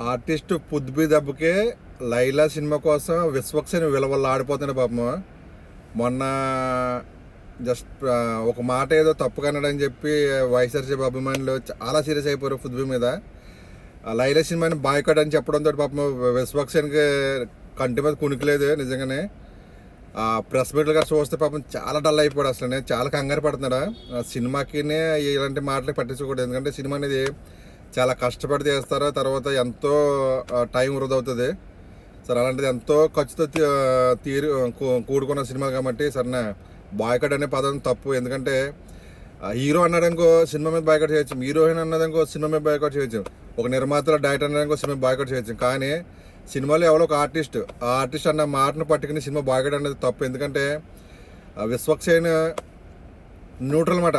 Artist పుద్బి దెబ్బకే Laila cinema కోసం విశ్వక్సేన్ విలువలు ఆడిపోతున్నాడు పాపం. మొన్న జస్ట్ ఒక మాట ఏదో తప్పు కన్నాడని చెప్పి వైఎస్ఆర్సీపీ అభిమానులు చాలా సీరియస్ అయిపోయారు పుద్బి మీద. ఆ లైలా సినిమాని బాయ్కట్ అని చెప్పడంతో పాపం విశ్వక్సేన్కి కంటి మీద కునికిలేదు నిజంగానే. ఆ ప్రెస్ మీట్లు గారు చూస్తే పాపం చాలా డల్ అయిపోయాడు అసలు చాలా కంగారు పడుతున్నాడు. ఆ సినిమాకినే ఇలాంటి మాటలు పట్టించకూడదు ఎందుకంటే సినిమా అనేది చాలా కష్టపడి చేస్తారు తర్వాత ఎంతో టైం వృధా అవుతుంది సార్ అలాంటిది ఎంతో ఖర్చుతో తీరు కూడుకున్న సినిమా కాబట్టి సరే బాయ్కట్ అనే పదం తప్పు. ఎందుకంటే హీరో అన్నాడనుకో సినిమా మీద బాయ్కట్ చేయొచ్చు. హీరోయిన్ అన్నదనుకో సినిమా మీద బాయ్కట్ చేయొచ్చు. ఒక నిర్మాతల డైరెక్టర్ అన్నదనుకో సినిమా బాయ్కట్ చేయొచ్చు. కానీ సినిమాలో ఎవరో ఒక ఆర్టిస్ట్ ఆ ఆర్టిస్ట్ అన్న మాటను పట్టుకుని సినిమా బాయ్కట్ అనేది తప్పు. ఎందుకంటే విశ్వక్సేన్ న్యూట్రల్ అన్నమాట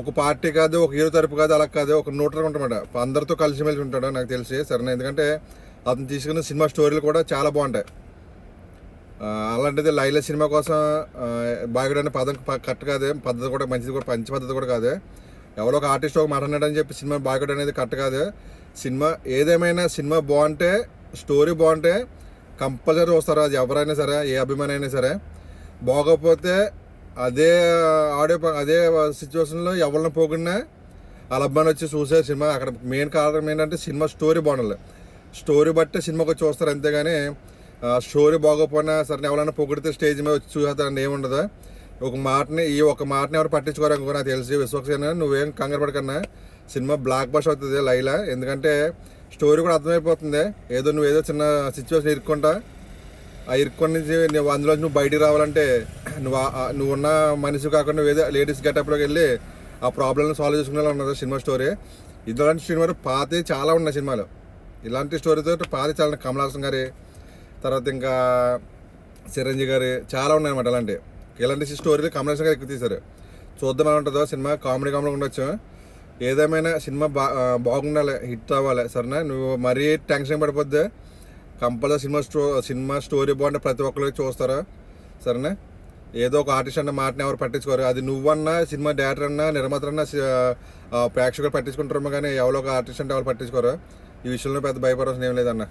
ఒక పార్టీ కాదు ఒక హీరో తరపు కాదు అలా కాదు ఒక న్యూట్రల్ ఉంటామాట అందరితో కలిసిమెలిసి ఉంటాడు నాకు తెలిసి. సరేనా? ఎందుకంటే అతను తీసుకున్న సినిమా స్టోరీలు కూడా చాలా బాగుంటాయి. అలాంటిది లైల సినిమా కోసం బాగుడు అనే పదం కట్ కరెక్ట్ కాదు. పద్ధతి కూడా మంచిది కూడా మంచి పద్ధతి కూడా కాదు. ఎవరో ఒక ఆర్టిస్ట్ ఒక మాట్లాడాడని చెప్పి సినిమా బాగుడు అనేది కరెక్ట్ కాదు. సినిమా ఏదేమైనా సినిమా బాగుంటే స్టోరీ బాగుంటే కంపల్సరీ వస్తారు అది ఎవరైనా సరే ఏ అభిమాని అయినా సరే. బాగోకపోతే అదే ఆడియో అదే సిచ్యువేషన్లో ఎవరిని పోకుండా వాళ్ళ వచ్చి చూసే సినిమా. అక్కడ మెయిన్ కారణం ఏంటంటే సినిమా స్టోరీ బాగుండాలి. స్టోరీ బట్టే సినిమాకి వచ్చి చూస్తారు అంతేగాని స్టోరీ బాగోపోయినా సరే ఎవరైనా పొగిడితే స్టేజ్ మీద వచ్చి చూసేస్తారని ఏముండదు. ఒక మాటని ఈ ఒక మాటని ఎవరు పట్టించుకోరు అనుకో నాకు తెలిసి. విశ్వక్సేన నువ్వేం కంగారు పడకన్నా. సినిమా బ్లాక్ బస్ అవుతుంది లైలా. ఎందుకంటే స్టోరీ కూడా అర్థమైపోతుంది. ఏదో నువ్వు ఏదో చిన్న సిచ్యువేషన్ ఇరుక్కుంటా. ఆ ఇరుక్కొని నుంచి నువ్వు అందులో నువ్వు బయటికి రావాలంటే నువ్వు నువ్వు ఉన్న మనిషి కాకుండా ఏదో లేడీస్ గెటప్లోకి వెళ్ళి ఆ ప్రాబ్లమ్ని సాల్వ్ చేసుకునే ఉన్నది సినిమా స్టోరీ. ఇలాంటి సినిమాలు పాత చాలా ఉన్నాయి సినిమాలు. ఇలాంటి స్టోరీతో పాత చాలా కమలాసన్ గారి తర్వాత ఇంకా చిరంజీవి గారి చాలా ఉన్నాయి అనమాట అలాంటివి ఇలాంటి స్టోరీలు కమలాసన్ గారు ఎక్కువ తీశారు. చూద్దాం ఉంటుందో సినిమా కామెడీ కామెడీ ఉండొచ్చు. ఏదేమైనా సినిమా బా బాగుండాలి హిట్ అవ్వాలి. సరేనా? నువ్వు మరీ టెన్షన్ పడిపోద్ది. కంపల్సరీ సినిమా స్టో సినిమా స్టోరీ బాగుంటే ప్రతి ఒక్కరికి చూస్తారా? సరేనా? ఏదో ఒక ఆర్టిస్ట్ అన్న మాటని ఎవరు పట్టించుకోరు. అది నువ్వన్నా సినిమా డైరెక్టర్ అన్నా నిర్మాత అన్నా ప్రేక్షకులు పట్టించుకుంటారు కానీ ఎవరో ఒక ఆర్టిస్ట్ అంటే ఎవరు పట్టించుకోరు. ఈ విషయంలో పెద్ద భయపడాల్సిన ఏం లేదన్నా.